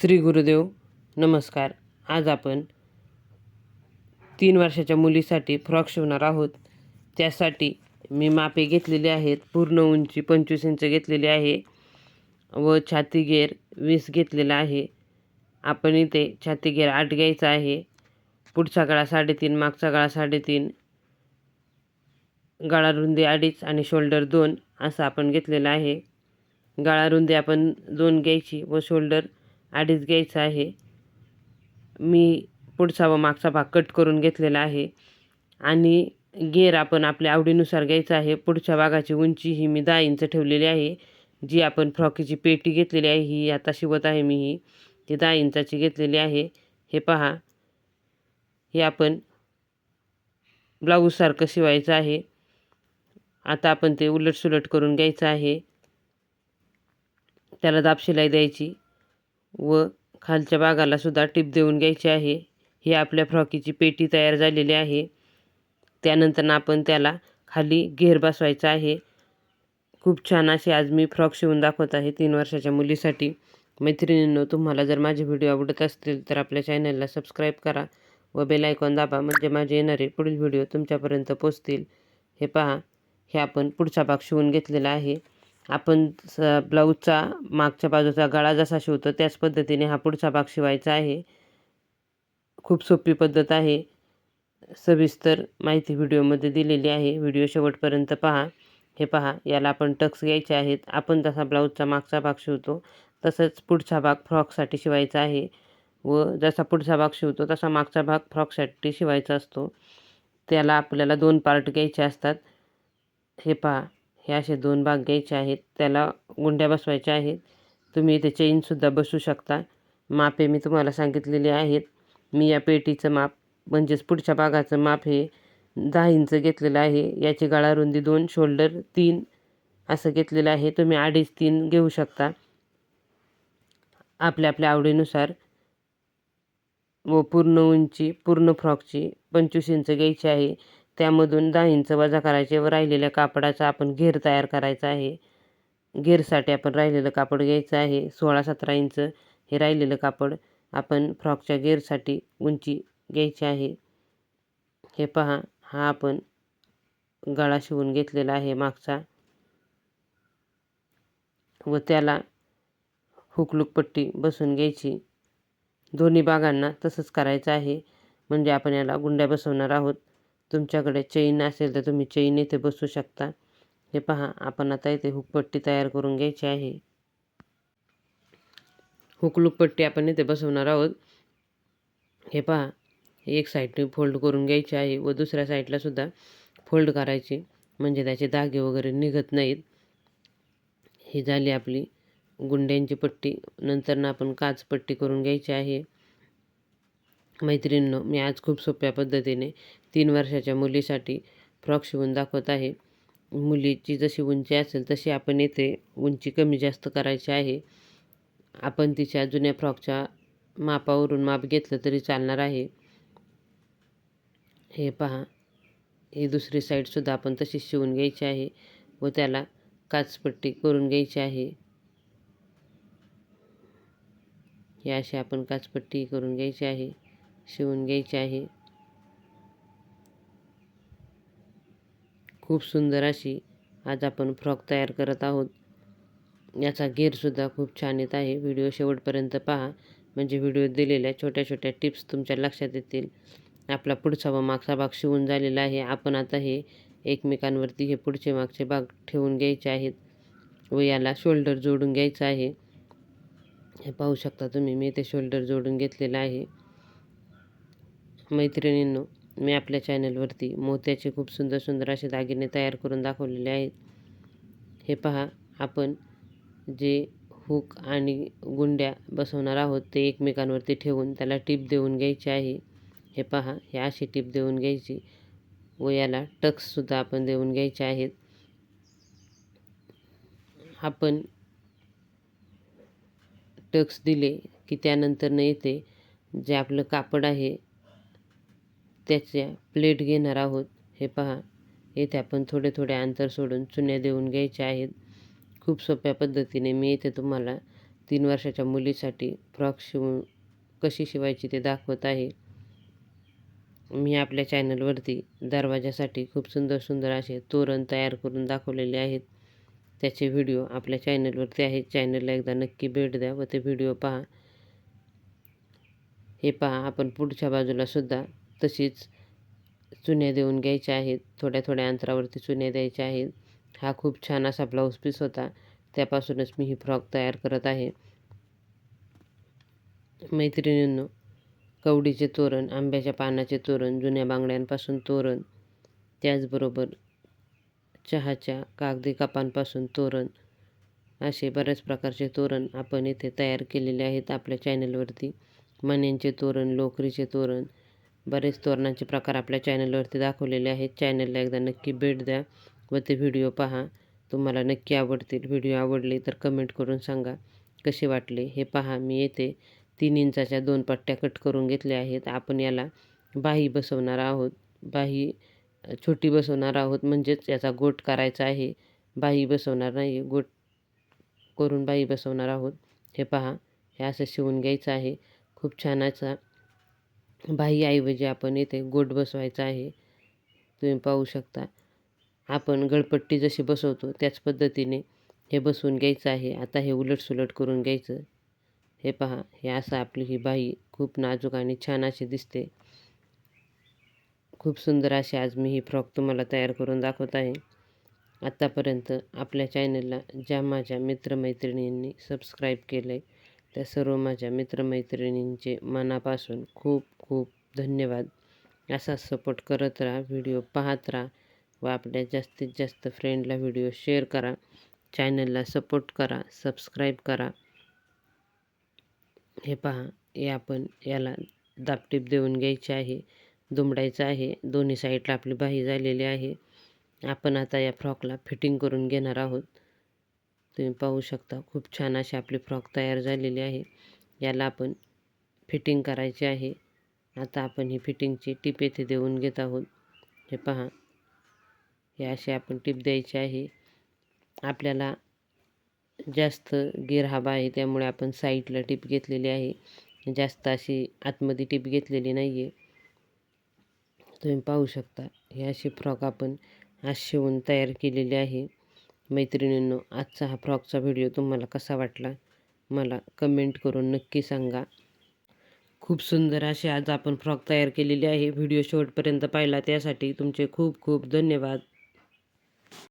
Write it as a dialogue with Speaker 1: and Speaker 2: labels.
Speaker 1: श्री गुरुदेव नमस्कार. आज आपण तीन वर्षाच्या मुलीसाठी फ्रॉक शिवणार आहोत. त्यासाठी मी मापे घेतलेली आहेत. पूर्ण उंची पंचवीस इंच घेतलेली आहे व छाती घेर वीस घेतलेला आहे. आपण इथे छाती घेर आठ घ्यायचा आहे. पुढचा गळा साडेतीन मागचा गळा साडेतीन गळा रुंदी अडीच आणि शोल्डर दोन असं आपण घेतलेलं आहे. गळा रुंदी आपण दोन घ्यायची व शोल्डर अडीच घ्यायचं आहे. मी पुढचा व मागचा भाग कट करून घेतलेला आहे. आणि गेर आपण आपल्या आवडीनुसार घ्यायचा आहे. पुढच्या भागाची उंची ही मी दहा इंच ठेवलेली आहे. जी आपण फ्रॉकीची पेटी घेतलेली आहे ही आता शिवत आहे मी ही. ती दहा इंचाची घेतलेली आहे. हे पहा. हे आपण ब्लाऊजसारखं शिवायचं आहे. आता आपण ते उलटसुलट करून घ्यायचं आहे. त्याला दाब शिलाई द्यायची. व खालच्या भागाला सुद्धा टिप देऊन घ्यायची आहे. ही आपल्या फ्रॉकीची पेटी तयार झालेली आहे. त्यानंतर आपण त्याला खाली घेर बसवायचा आहे. खूप छान असे आज मी फ्रॉक शिवून दाखवत आहे तीन वर्षाच्या मुलीसाठी. मैत्रिणींनो तुम्हाला जर माझे व्हिडिओ आवडत असतील तर आपल्या चॅनलला सबस्क्राईब करा व बेल आयकॉन दाबा म्हणजे माझे येणारे पुढील व्हिडिओ तुमच्यापर्यंत पोचतील. हे पहा हे आपण पुढचा भाग शिवून घेतलेला आहे. आपण स ब्लाऊजचा मागच्या बाजूचा गळा जसा शिवतो त्याच पद्धतीने हा पुढचा भाग शिवायचा आहे. खूप सोपी पद्धत आहे. सविस्तर माहिती व्हिडिओमध्ये दिलेली आहे. व्हिडिओ शेवटपर्यंत पहा. हे पहा याला आपण टक्स घ्यायचे आहेत. आपण जसा ब्लाऊजचा मागचा भाग शिवतो तसंच पुढचा भाग फ्रॉकसाठी शिवायचा आहे. व जसा पुढचा भाग शिवतो तसा मागचा भाग फ्रॉकसाठी शिवायचा असतो. त्याला आपल्याला दोन पार्ट घ्यायचे असतात. हे पहा हे असे दोन भाग घ्यायचे आहेत. त्याला गुंड्या बसवायच्या आहेत. तुम्ही इथे चेनसुद्धा बसू शकता. मापे मी तुम्हाला सांगितलेले आहेत. मी या पेटीचं माप म्हणजेच पुढच्या भागाचं माप हे दहा इंच घेतलेलं आहे. याची गळा रुंदी दोन शोल्डर तीन असं घेतलेलं आहे. तुम्ही अडीच तीन घेऊ शकता. आपल्या आपल्या आवडीनुसार व पूर्ण उंची पूर्ण फ्रॉकची पंचवीस इंच घ्यायची आहे. त्यामधून दहा इंच वजा करायचे व राहिलेल्या कापडाचा आपण घेर तयार करायचा आहे. घेरसाठी आपण राहिलेलं कापड घ्यायचं आहे. सोळा सतरा इंच हे राहिलेलं कापड आपण फ्रॉकच्या घेरसाठी उंची घ्यायची आहे. हे पहा हा आपण गळा शिवून घेतलेला आहे मागचा. व त्याला हुकलूक पट्टी बसून घ्यायची. दोन्ही बागांना तसंच करायचं आहे. म्हणजे आपण याला गुंड्या बसवणार आहोत. तुमच्याकडे चैन असेल तर तुम्ही चैन इथे बसू शकता. हे पहा आपण आता इथे हुकपट्टी तयार करून घ्यायची आहे. हुकलूकपट्टी आपण इथे बसवणार आहोत. हे पहा एक साईडने फोल्ड करून घ्यायची आहे व दुसऱ्या साईडला सुद्धा फोल्ड करायची म्हणजे त्याचे धागे वगैरे निघत नाहीत. ही झाली आपली गुंड्यांची पट्टी. नंतर ना आपण काचपट्टी करून घ्यायची आहे. मैत्रिणींनो मी आज खूप सोप्या पद्धतीने तीन वर्षाच्या मुलीसाठी फ्रॉक शिवून दाखवत आहे. मुलीची जशी उंची असेल तशी आपण येथे उंची कमी जास्त करायची आहे. आपण तिच्या जुन्या फ्रॉकच्या मापावरून माप घेतलं तरी चालणार आहे. हे पहा ही दुसरी साईडसुद्धा आपण तशी शिवून घ्यायची आहे व त्याला काचपट्टी करून घ्यायची आहे. ही अशी आपण काचपट्टी करून घ्यायची आहे. शिवून घ्यायची आहे. खूप सुंदर अशी आज आपण फ्रॉक तयार करत आहोत. याचा गेअरसुद्धा खूप छान येत आहे. व्हिडिओ शेवटपर्यंत पहा. म्हणजे व्हिडिओ दिलेल्या छोट्या छोट्या टिप्स तुमच्या लक्षात येतील. आपला पुढचा व मागचा भाग शिवून झालेला आहे. आपण आता हे एकमेकांवरती हे पुढचे मागचे भाग ठेवून घ्यायचे आहेत. व याला शोल्डर जोडून घ्यायचं आहे. हे पाहू शकता तुम्ही. मी ते शोल्डर जोडून घेतलेलं आहे. मैत्रिणींनो मी आपल्या चॅनलवरती मोत्याचे खूप सुंदर सुंदर असे दागिने तयार करून दाखवलेले आहेत. हे पहा आपण जे हुक आणि गुंड्या बसवणार आहोत ते एकमेकांवरती ठेवून त्याला टीप देऊन घ्यायची आहे. हे पहा हे अशी टीप देऊन घ्यायची व याला टक्ससुद्धा आपण देऊन घ्यायचे आहेत. आपण टक्स दिले की त्यानंतरनं येते जे आपलं कापड आहे त्याच्या प्लेट घेणार आहोत. हे पहा येथे आपण थोडे थोडे अंतर सोडून चुन्या देऊन घ्यायच्या आहेत. खूप सोप्या पद्धतीने मी येथे तुम्हाला तीन वर्षाच्या मुलीसाठी फ्रॉक शिवून कशी शिवायची ते दाखवत आहे. मी आपल्या चॅनलवरती दरवाजासाठी खूप सुंदर सुंदर असे तोरण तयार करून दाखवलेले आहेत. त्याचे व्हिडिओ आपल्या चॅनलवरती आहेत. चॅनलला एकदा नक्की भेट द्या व ते व्हिडिओ पहा. हे पहा आपण पुढच्या बाजूला सुद्धा तशीच चुन्या देऊन घ्यायच्या आहेत. थोड्या थोड्या अंतरावरती चुन्या द्यायच्या आहेत. हा खूप छान असा ब्लाऊज पीस होता. त्यापासूनच मी ही फ्रॉक तयार करत आहे. मैत्रिणींनो कवडीचे तोरण आंब्याच्या पानाचे तोरण जुन्या बांगड्यांपासून तोरण त्याचबरोबर चहाच्या कागदी कपांपासून तोरण असे बऱ्याच प्रकारचे तोरण आपण इथे तयार केलेले आहेत आपल्या चॅनलवरती. मण्यांचे तोरण लोकरीचे तोरण बरेच तोरणांचे प्रकार आपल्या चॅनलवरती दाखवलेले आहेत. चॅनलला एकदा नक्की भेट द्या व ते व्हिडिओ पहा. तुम्हाला नक्की आवडतील. व्हिडिओ आवडले तर कमेंट करून सांगा. कसे वाटले हे पहा. मी येथे तीन इंचाच्या दोन पट्ट्या कट करून घेतल्या आहेत. आपण याला बाही बसवणार आहोत. बाही छोटी बसवणार आहोत. म्हणजेच याचा गोट करायचा आहे. बाही बसवणार नाही. गोट करून बाही बसवणार आहोत. हे पहा. हे असं शिवून घ्यायचं आहे. खूप छान असा बाहीऐवजी आपण येथे गोट बसवायचा आहे. तुम्ही पाहू शकता. आपण गळपट्टी जशी बसवतो त्याच पद्धतीने हे बसवून घ्यायचं आहे. आता हे उलटसुलट करून घ्यायचं. हे पहा हे असं आपली ही बाई खूप नाजूक आणि छान अशी दिसते. खूप सुंदर अशी आज मी ही फ्रॉक तुम्हाला तयार करून दाखवत आहे. आत्तापर्यंत आपल्या चॅनलला ज्या माझ्या मित्रमैत्रिणींनी सबस्क्राईब केलं आहे त्या सर्व माझ्या मित्रमैत्रिणींचे मनापासून खूप खूप धन्यवाद. असा सपोर्ट करत राहा व्हिडिओ पाहत राहा व आपल्या जास्तीत जास्त फ्रेंडला व्हिडिओ शेअर करा. चॅनलला सपोर्ट करा सबस्क्राईब करा. हे पहा हे आपण याला दापटीप देऊन घ्यायचे आहे दुमडायचं आहे. दोन्ही साईडला आपली बाही झालेली आहे. आपण आता या फ्रॉकला फिटिंग करून घेणार आहोत. तुम्ही पाहू शकता खूप छान अशी आपली फ्रॉक तयार झालेली आहे. याला आपण फिटिंग करायची आहे. आता आपण ही फिटिंगची टीप येथे देऊन घेत आहोत. हे पहा. हे अशी आपण टीप द्यायची आहे. आपल्याला जास्त गिर हवा आहे त्यामुळे आपण साईडला टीप घेतलेली आहे. जास्त अशी आतमध्ये टीप घेतलेली नाही आहे तुम्ही पाहू शकता हे अशी फ्रॉक आपण आज शिवून तयार केलेली आहे. मैत्रिणींनो आजचा हा फ्रॉकचा व्हिडिओ तुम्हाला कसा वाटला? मला कमेंट करून नक्की सांगा. खूप सुंदर असे आज आपण फ्रॉक तयार केलेली आहे. व्हिडिओ शेवटपर्यंत पाहिला त्यासाठी तुमचे खूप खूप धन्यवाद.